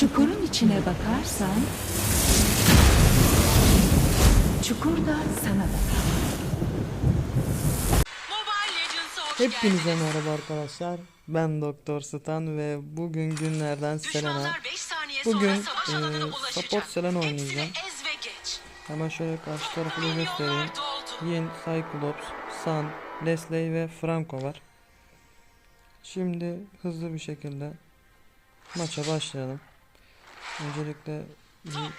Çukurun içine bakarsan çukur da sana bakar. Mobile Legends'a hoş Hepinize merhaba arkadaşlar. Ben Doktor Stan ve bugün günlerden Selena. Düşmanlar 5 saniye Bugün, ulaşacak. support Selena oynayacağım. Hemen şöyle karşı tarafı da göstereyim. Yin, Cyclops, Sun, Leslie ve Franco var. Şimdi hızlı bir şekilde maça başlayalım. Öncelikle bir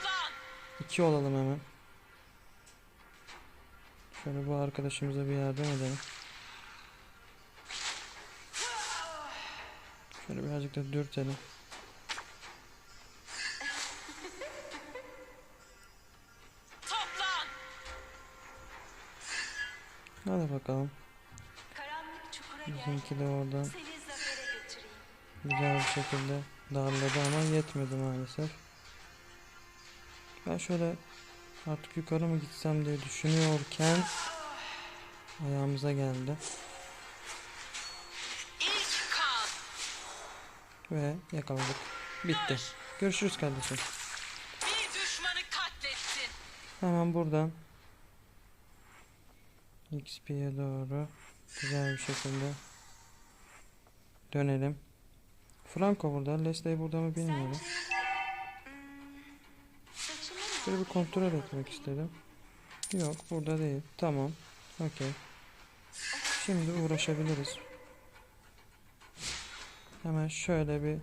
iki olalım hemen. Şöyle bu arkadaşımıza bir yardım edelim. Şöyle birazcık da dürtelim. Hadi bakalım. Bizimki de götüreyim. güzel bir şekilde darladı ama yetmedi maalesef. Ben şöyle artık yukarı mı gitsem diye düşünüyorken ayağımıza geldi ve yakaladık. Bitti. Görüşürüz kardeşim. Hemen buradan XP'ye doğru güzel bir şekilde dönelim. Franco burada, Leslie burada mı bilmiyorum. Şöyle bir kontrol etmek istedim. Yok burada değil. Tamam. Okey. Şimdi uğraşabiliriz. Hemen şöyle bir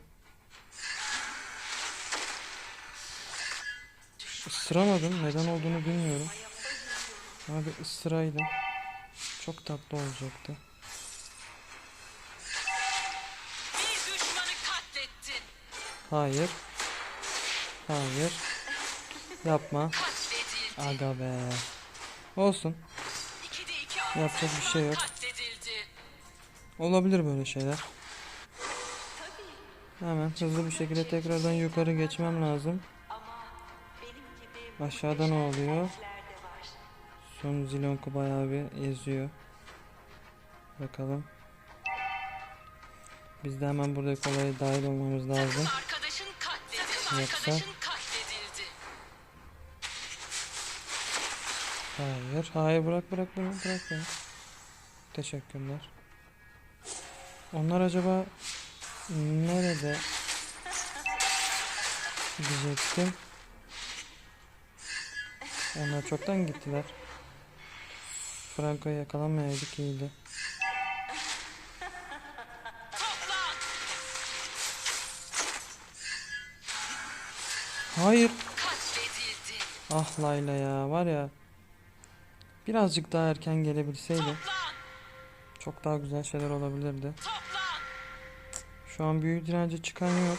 ısıramadım. Neden olduğunu bilmiyorum. Ama bir ısıraydım. Çok tatlı olacaktı. Hayır. Hayır. Yapma. Aga be. Olsun. Yapacak bir şey yok. Olabilir böyle şeyler. Hemen hızlı bir şekilde tekrardan yukarı geçmem lazım. Aşağıda ne oluyor? Son Zilonku bayağı bir eziyor. Bakalım. Biz de hemen burada kolaya dahil olmamız lazım. Takım. Yoksa-. Hayır, hayır bırak bırak bırak bırak beni. Teşekkürler. Onlar acaba nerede diyecektim. Onlar çoktan gittiler. Franco'yu yakalanmayaydık iyiydi. Hayır. Ah Layla ya var ya. Birazcık daha erken gelebilseydi Toplan. çok daha güzel şeyler olabilirdi. Toplan. Şu an büyük direnci çıkan yok.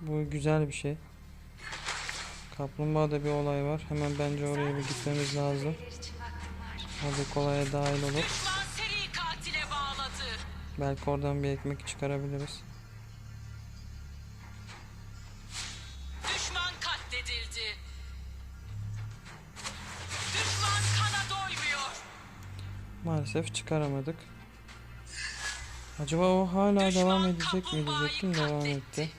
Bu güzel bir şey. Kaplumbağada bir olay var. Hemen bence oraya bir gitmemiz lazım. Orada kolaya dahil bağladı. belki oradan bir ekmek çıkarabiliriz. Maalesef çıkaramadık. Acaba o hala devam edecek mi diyecektim devam etti.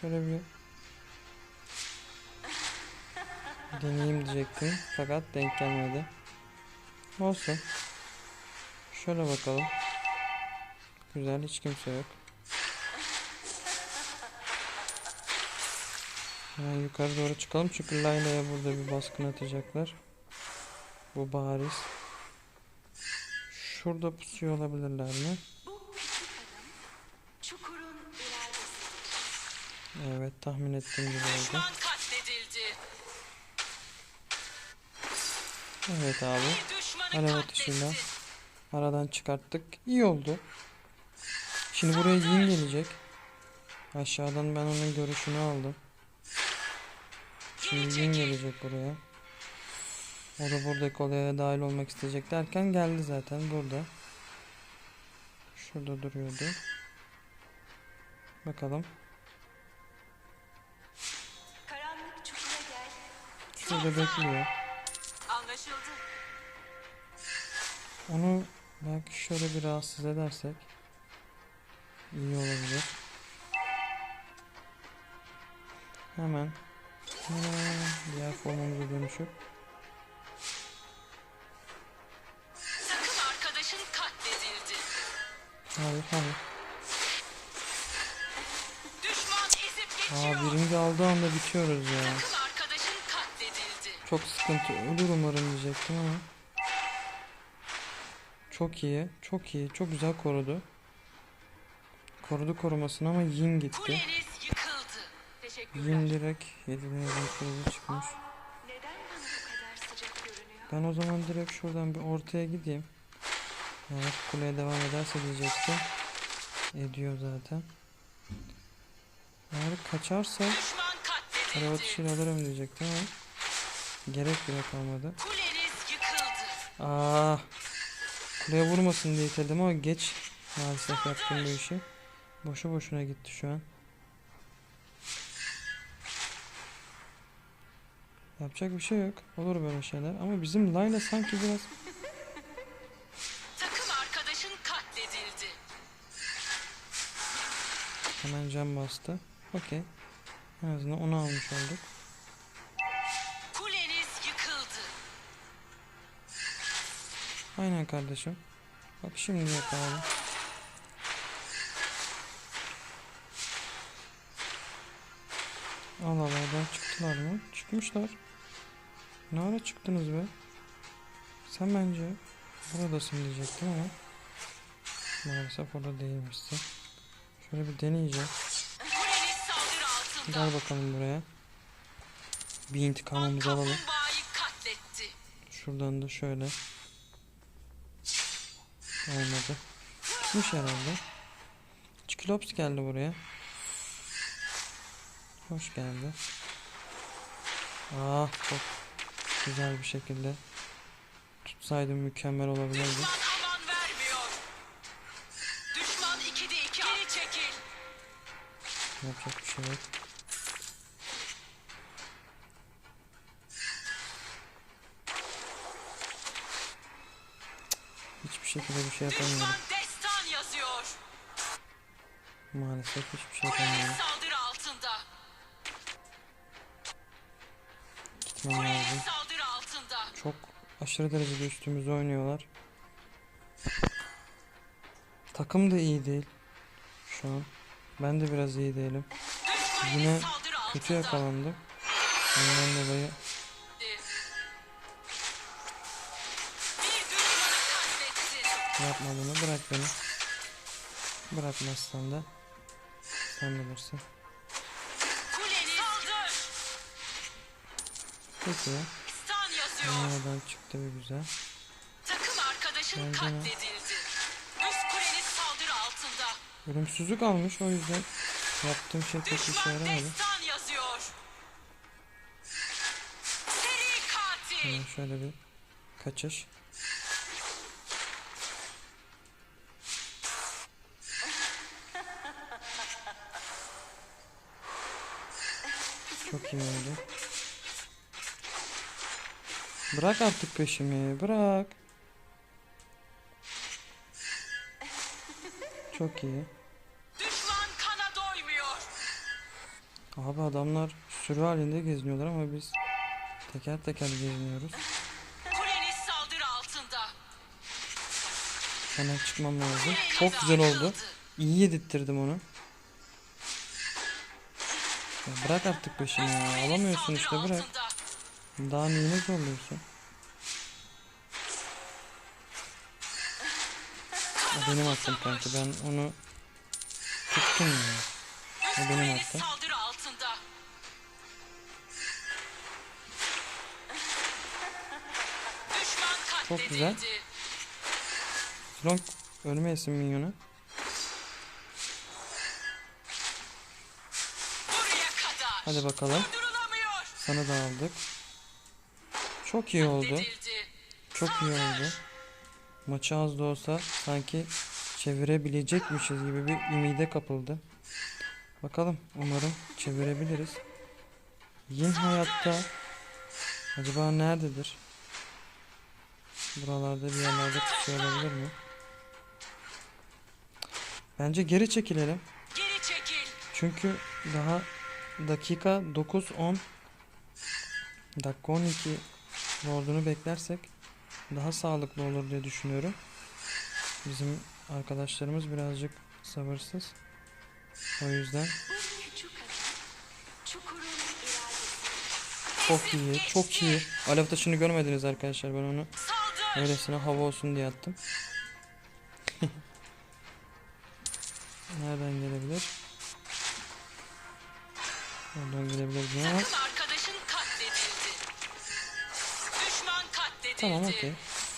Şöyle bir deneyeyim diyecektim fakat denk gelmedi. Olsun. Şöyle bakalım. Güzel hiç kimse yok. Hemen yukarı doğru çıkalım çünkü Layla'ya burada bir baskın atacaklar. Bu bariz. Şurada pusuyor olabilirler mi? Evet tahmin ettiğim gibi oldu. Evet abi. Alev atışıyla aradan çıkarttık. İyi oldu. Şimdi buraya Yin gelecek. Aşağıdan ben onun görüşünü aldım. Şimdi Yin gelecek buraya. O da buradaki olaya dahil olmak isteyecek derken geldi zaten burada. Şurada duruyordu. Bakalım. Şurada bekliyor. Anlaşıldı. Onu belki şöyle bir rahatsız edersek iyi olabilir. Hemen. Hemen diğer formumuza dönüşüp. Hayır hayır. Aa birinci aldığı anda bitiyoruz ya. Çok sıkıntı ölür umarım diyecektim ama. Çok iyi. Çok iyi. Çok güzel korudu. Korudu korumasını ama Yin gitti. Yin direkt 7'den kırmızı çıkmış. Ben o zaman direkt şuradan bir ortaya gideyim. Eğer kuleye devam ederse diyecektim. Ediyor zaten. Eğer kaçarsa araba tuşuyla alırım diyecektim ama gerek bile kalmadı. Aa, kuleye vurmasın diye itedim ama geç maalesef yaptım bu işi. Boşu boşuna gitti şu an. Yapacak bir şey yok. Olur böyle şeyler. Ama bizim Layla sanki biraz hemen cam bastı. Okey. En azından onu almış olduk. Kuleniz yıkıldı. Aynen kardeşim. Bak şimdi yapalım. Allah Allah oradan çıktılar mı? Çıkmışlar. Ne ara çıktınız be? Sen bence buradasın diyecektim ama maalesef orada değilmişsin. Şöyle bir deneyeceğim. Gel bakalım buraya. Bir intikamımızı alalım. Şuradan da şöyle. Olmadı. Çıkmış herhalde. Çiklops geldi buraya. Hoş geldi. Ah çok güzel bir şekilde tutsaydım mükemmel olabilirdi. Yapacak bir şey yok. Hiçbir şekilde bir şey yapamıyorum. Maalesef hiçbir şey yapamıyorum. Gitmem lazım. Çok aşırı derecede üstümüze oynuyorlar. Takım da iyi değil. Şu an. Ben de biraz iyi değilim. Yine kötü yakalandım. Ondan dolayı yapma bunu. Bırak beni. Bırakmazsan da sen bilirsin. Peki. Nereden çıktı bir güzel. Takım arkadaşın katledildi. Ölümsüzlük almış o yüzden yaptığım şey pek işe yaramadı. Hemen şöyle bir kaçış. Çok iyi oldu. Bırak artık peşimi, bırak. Çok iyi. Abi adamlar sürü halinde geziniyorlar ama biz teker teker geziniyoruz. Kuleniz saldırı altında. Hemen çıkmam lazım. Çok güzel oldu. İyi yedirttirdim onu. Ya bırak artık peşimi ya. Alamıyorsun işte bırak. Daha neyine zorluyorsun? O benim hakkım kanka. Ben onu tuttum ya. O benim hakkım. Çok güzel. Long ölmeyesin minyonu. Hadi bakalım. Sana da aldık. Çok iyi oldu. Çok iyi oldu. Maçı az da olsa sanki çevirebilecekmişiz gibi bir ümide kapıldı. Bakalım umarım çevirebiliriz. Yin hayatta acaba nerededir? Buralarda bir yerlerde pusuyor olabilir mi? Bence geri çekilelim. Geri çekil. Çünkü daha dakika 9-10 dakika 12 Lord'unu beklersek daha sağlıklı olur diye düşünüyorum. Bizim arkadaşlarımız birazcık sabırsız. O yüzden çok iyi, çok iyi. Alev taşını görmediniz arkadaşlar. Ben onu. Öylesine hava olsun diye attım. Nereden gelebilir? Oradan gelebilir ama Takım arkadaşın katledildi. Düşman katledildi. tamam okey.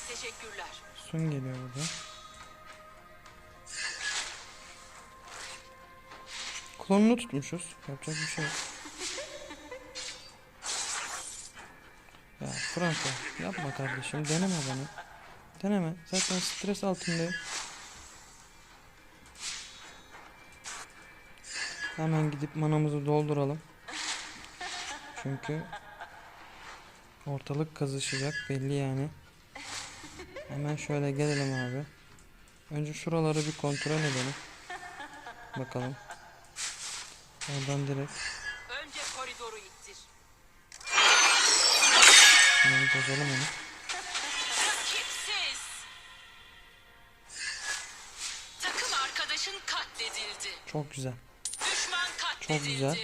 Teşekkürler. Sun geliyor burada. Klonunu tutmuşuz. Yapacak bir şey yok. Ya Franco yapma kardeşim. Deneme bana. Deneme. Zaten stres altındayım. Hemen gidip manamızı dolduralım. Çünkü ortalık kızışacak belli yani. Hemen şöyle gelelim abi. Önce şuraları bir kontrol edelim. Bakalım. Oradan direkt Önce koridoru ittir. hemen bozalım onu. Rakipsiz. Takım arkadaşın katledildi. Çok güzel. Düşman katledildi. güzel.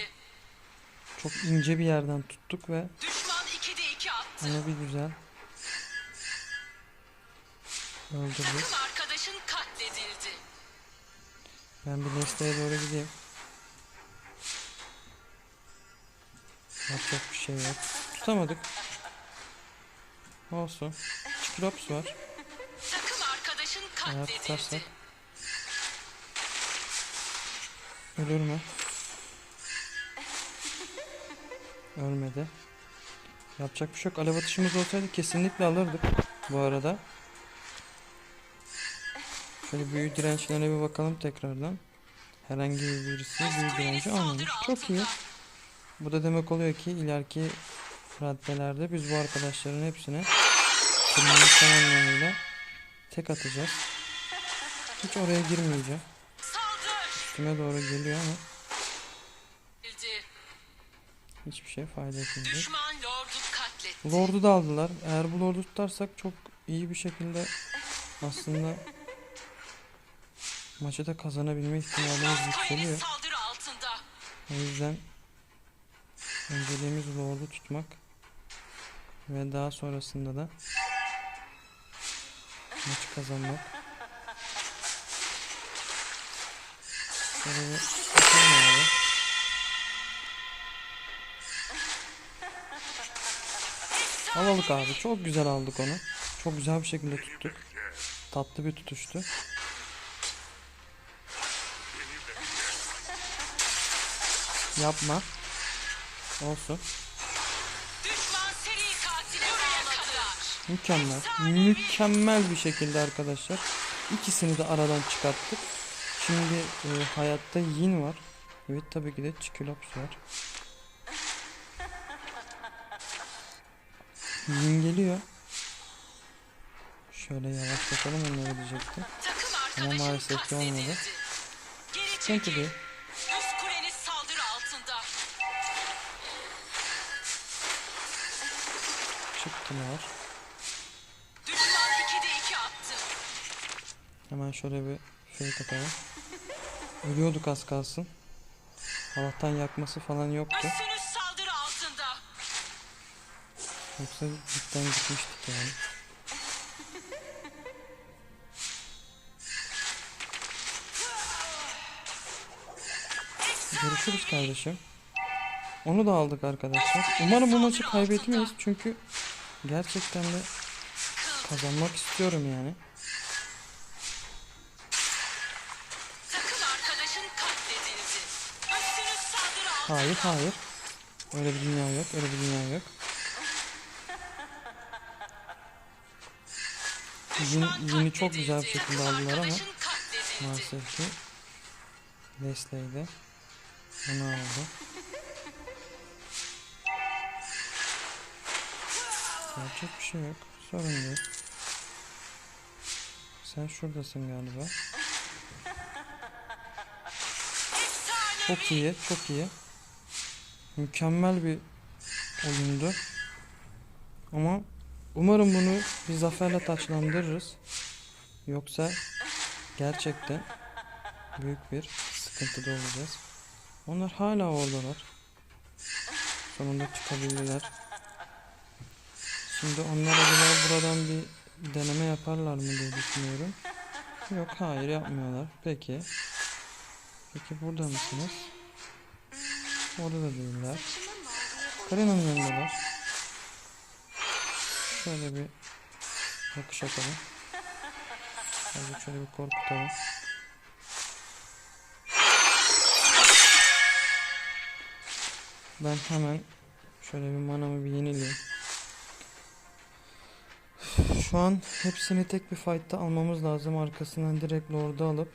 Çok ince bir yerden tuttuk ve Düşman 2'de 2 attı. onu bir güzel öldürdük. Takım arkadaşın katledildi. Ben bir Nestle'ye doğru gideyim. Yapacak bir şey yok. Tutamadık. Olsun. Çiklops var. Takım arkadaşın Eğer tutarsak katledildi. ölür mü? Ölmedi. Yapacak bir şey yok. Alev atışımız olsaydı kesinlikle alırdık bu arada. Şöyle büyü dirençlerine bir bakalım tekrardan. Herhangi birisi büyü direnci almamış. Çok iyi. Bu da demek oluyor ki ileriki raddelerde biz bu arkadaşların hepsine tırmanış anlamıyla tek atacağız. Hiç oraya girmeyeceğim. Üstüme doğru geliyor ama hiçbir şey fayda etmeyecek. Lordu da aldılar. Eğer bu Lord'u tutarsak çok iyi bir şekilde aslında maçı da kazanabilme ihtimalimiz yükseliyor. O yüzden önceliğimiz Lord'u tutmak ve daha sonrasında da maçı kazanmak. Bir bakalım. Alalık abi. Çok güzel aldık onu. Çok güzel bir şekilde tuttuk. Tatlı bir tutuştu. Yapma. Olsun. Mükemmel. Mükemmel bir şekilde arkadaşlar. İkisini de aradan çıkarttık. Şimdi e, hayatta Yin var. Evet tabii ki de Çikolops var. Yin geliyor. Şöyle yavaşlatalım onları diyecektim. Ama maalesef ki olmadı. Sıkıntı değil. Çıktılar. Hemen şöyle bir fake atalım. Ölüyorduk az kalsın. Allah'tan yakması falan yoktu. Üstünüz saldırı altında. Yoksa cidden gitmiştik yani. Görüşürüz kardeşim. Onu da aldık arkadaşlar. Umarım bu maçı kaybetmeyiz çünkü gerçekten de kazanmak istiyorum yani. Hayır hayır. Öyle bir dünya yok. Öyle bir dünya yok. Yin, Yin'i çok güzel bir şekilde aldılar ama maalesef ki Lesley de onu aldı. Yapacak bir şey yok. Sorun değil. Sen şuradasın galiba. Çok iyi, çok iyi. Mükemmel bir oyundu. Ama umarım bunu bir zaferle taçlandırırız. Yoksa gerçekten büyük bir sıkıntıda olacağız. Onlar hala oradalar. Sonunda çıkabildiler. Şimdi onlar acaba buradan bir deneme yaparlar mı diye düşünüyorum. Yok hayır yapmıyorlar. Peki. Peki burada mısınız? Orada da değiller. Karena'nın yanındalar. Şöyle bir bakış atalım. Hadi şöyle bir korkutalım. Ben hemen şöyle bir manamı bir yenileyim. Şu an hepsini tek bir fight'ta almamız lazım. Arkasından direkt Lord'u alıp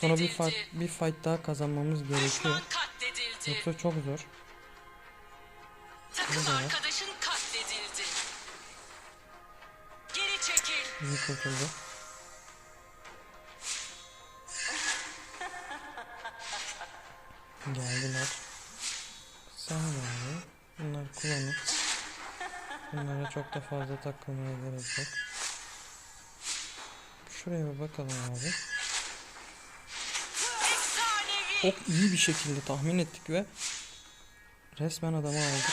sonra bir fight, bir fight daha kazanmamız gerekiyor. Yoksa çok zor. Takım arkadaşın katledildi. Geri çekil. İyi kurtuldu. Geldiler. Abi. Bunlar kullanır. Bunlara çok da fazla takılmaya gerek yok. Şuraya bir bakalım abi. Çok iyi bir şekilde tahmin ettik ve resmen adamı aldık.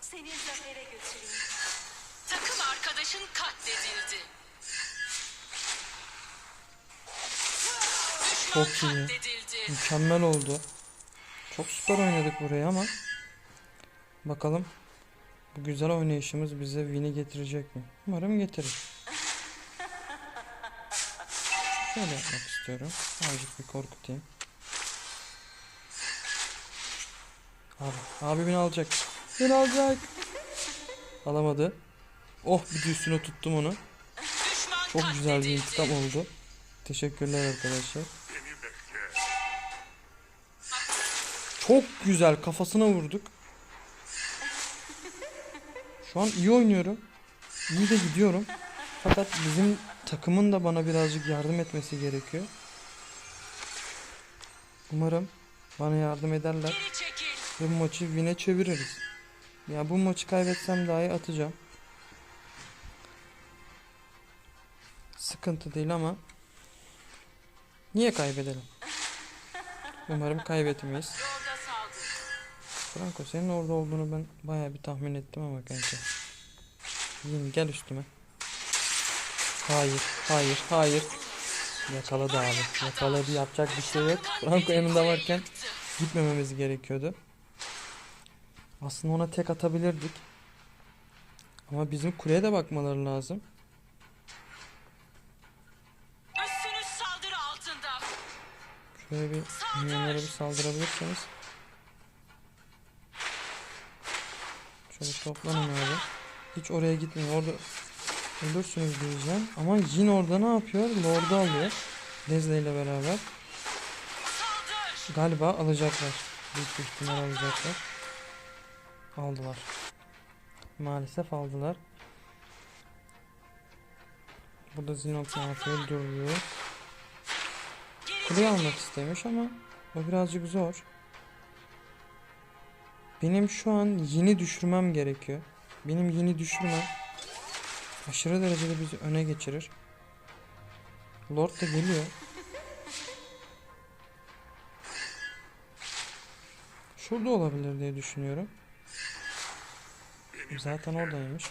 Seni zafere götüreyim. Takım arkadaşın katledildi. Düşman Çok iyi. Mükemmel oldu. Çok süper oynadık burayı ama bakalım bu güzel oynayışımız bize win'i getirecek mi? Umarım getirir. Şöyle yapmak istiyorum. Azıcık bir korkutayım. Abi, abi beni alacak. Beni alacak. Alamadı. Oh bir de üstüne tuttum onu. Çok güzel bir intikam oldu. Teşekkürler arkadaşlar. Çok güzel kafasına vurduk. Şu an iyi oynuyorum. İyi de gidiyorum. Fakat bizim takımın da bana birazcık yardım etmesi gerekiyor. Umarım bana yardım ederler ve bu maçı win'e çeviririz. Ya bu maçı kaybetsem dahi atacağım. Sıkıntı değil ama niye kaybedelim? Umarım kaybetmeyiz. Franco senin orada olduğunu ben bayağı bir tahmin ettim ama kanka. Yine gel üstüme. Hayır, hayır, hayır. Yakaladı abi. Yakaladı yapacak bir şey yok. Franco yanında varken gitmememiz gerekiyordu. Aslında ona tek atabilirdik. Ama bizim kuleye de bakmaları lazım. Şöyle bir minyonlara bir saldırabilirseniz. Şöyle toplanın abi. Hiç oraya gitmeyin. Orada ölürsünüz diyeceğim. Ama Jin orada ne yapıyor? Lord'u alıyor. Leslie ile beraber. Galiba alacaklar. Büyük bir ihtimal alacaklar. Aldılar. Maalesef aldılar. Burada Zinok ne yapıyor? Duruyor. Kuleyi almak istemiş ama o birazcık zor. Benim şu an yeni düşürmem gerekiyor. Benim yeni düşürmem aşırı derecede bizi öne geçirir. Lord da geliyor. Şurada olabilir diye düşünüyorum. Zaten oradaymış.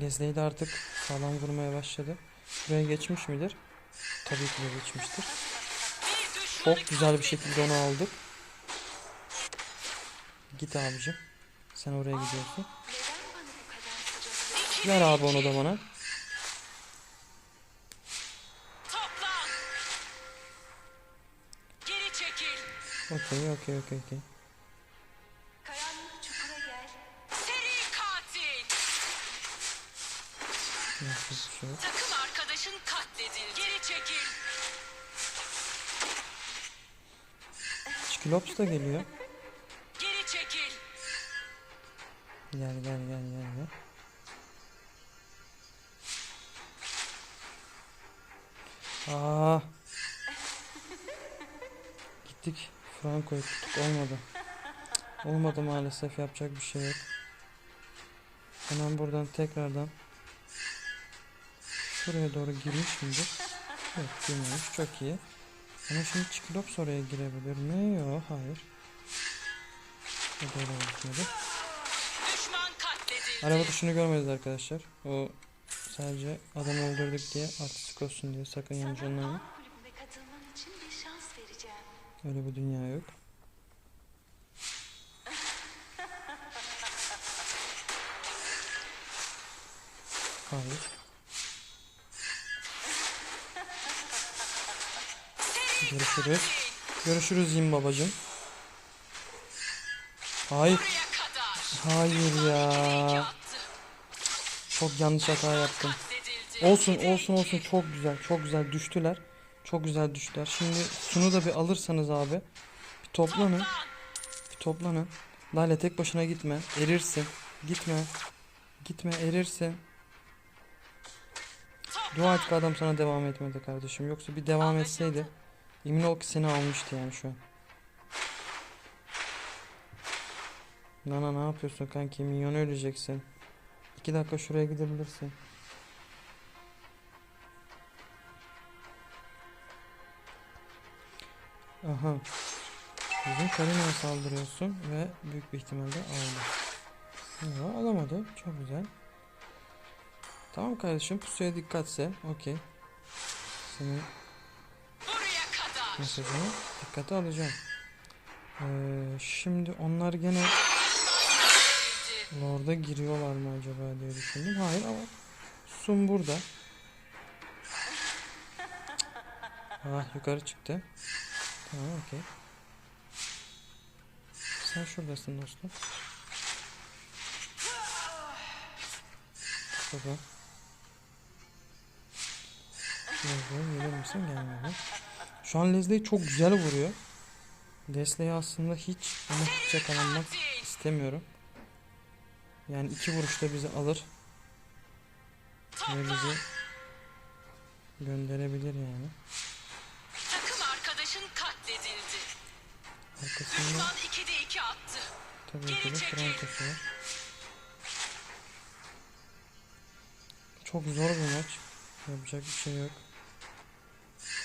Leslie'yi de artık sağlam vurmaya başladı. Buraya geçmiş midir? Tabii ki de geçmiştir. Çok güzel bir şekilde onu aldık. Git abicim. Sen oraya gidiyorsun. Ver ve abi onu da bana. Okey okey okey okey. Şey. Takım arkadaşın katledildi. Geri çekil. Çikilops da geliyor. Gel gel gel gel gel. Aa. gittik. Franco'yu tuttuk. Olmadı. Olmadı maalesef. Yapacak bir şey yok. Hemen buradan tekrardan şuraya doğru girmiş midir? Yok girmemiş. Çok iyi. Ama şimdi Çiklops oraya girebilir mi? Yok hayır. O da gitmedi. Araba tuşunu görmediniz arkadaşlar. O sadece adam öldürdük diye artistik olsun diye sakın yanlış anlamayın. Öyle bir dünya yok. Hayır. Görüşürüz. Görüşürüz Yim babacım. Hayır. Hayır ya. Çok yanlış hata yaptım. Olsun olsun olsun çok güzel çok güzel düştüler. Çok güzel düştüler. Şimdi şunu da bir alırsanız abi. Bir toplanın. Toplan. Bir toplanın. Lale tek başına gitme. Erirsin. Gitme. Gitme erirsin. Dua et ki adam sana devam etmedi kardeşim. Yoksa bir devam etseydi emin ol ki seni almıştı yani şu an. Nana ne yapıyorsun kanki? Minyon öleceksin. İki dakika şuraya gidebilirsin. Aha. Bizim Karina'ya saldırıyorsun ve büyük bir ihtimalle aldı. Yok alamadı. Çok güzel. Tamam kardeşim pusuya dikkatse. Okey. Senin mesajını dikkate alacağım. Ee, şimdi onlar gene Katledildi. Lord'a giriyorlar mı acaba diye düşündüm. Hayır ama Sun burada. Ah yukarı çıktı. Tamam okey. Sen şuradasın dostum. Baba. Leslie gelir misin? Gelmedi. Şu an Leslie çok güzel vuruyor. Leslie'yi aslında hiç ama hiç istemiyorum. Yani iki vuruşta bizi alır ve bizi gönderebilir yani. Takım arkadaşın katledildi. Arkasında Düşman 2'de 2 attı. tabii ki de. Franco'su var. Çok zor bir maç. Yapacak bir şey yok.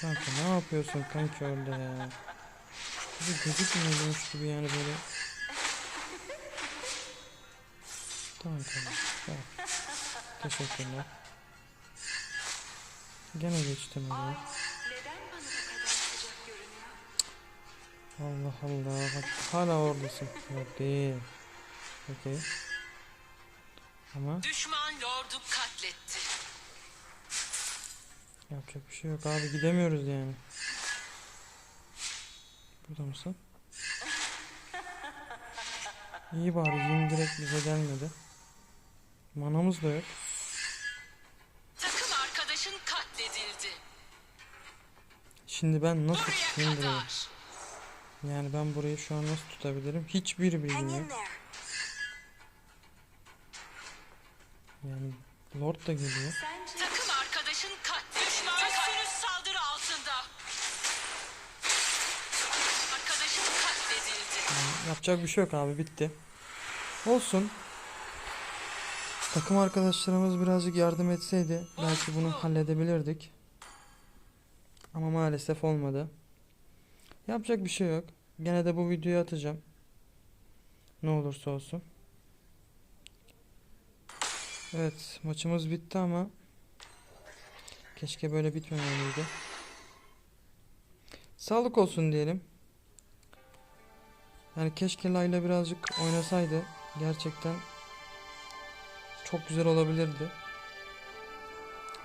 Kanka ne yapıyorsun kanki orada ya? Bir gözükmüyormuş gibi yani böyle. Tamam tamam. Tamam. Teşekkürler. Gene geçtim görünüyor? Allah Allah. Hala oradasın. Yok değil. Okey. Ama Düşman lordu katletti. yapacak bir şey yok abi gidemiyoruz yani. Burada mısın? İyi bari yine direkt bize gelmedi. Manamız da yok. Takım arkadaşın katledildi. Şimdi ben nasıl tutayım burayı? Yani ben burayı şu an nasıl tutabilirim? Hiçbir bilgim yok. Yani Lord da geliyor. Sence Takım arkadaşın katledildi. Düşman üstünüz saldırı altında. Arkadaşın katledildi. Yani yapacak bir şey yok abi bitti. Olsun. Takım arkadaşlarımız birazcık yardım etseydi belki bunu halledebilirdik. Ama maalesef olmadı. Yapacak bir şey yok. Gene de bu videoyu atacağım. Ne olursa olsun. Evet maçımız bitti ama keşke böyle bitmemeliydi. Sağlık olsun diyelim. Yani keşke Layla birazcık oynasaydı. Gerçekten çok güzel olabilirdi.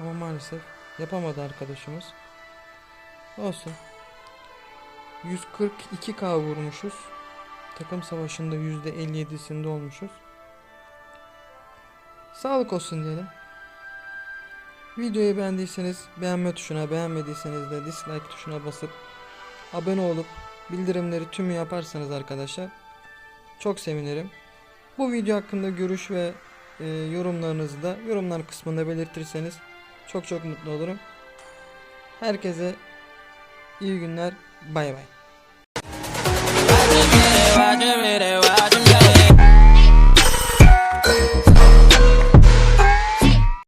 Ama maalesef yapamadı arkadaşımız. Olsun. 142k vurmuşuz. Takım savaşında %57'sinde olmuşuz. Sağlık olsun diyelim. Videoyu beğendiyseniz beğenme tuşuna, beğenmediyseniz de dislike tuşuna basıp abone olup bildirimleri tümü yaparsanız arkadaşlar çok sevinirim. Bu video hakkında görüş ve e, yorumlarınızı da yorumlar kısmında belirtirseniz çok çok mutlu olurum. Herkese iyi günler. Bay bay.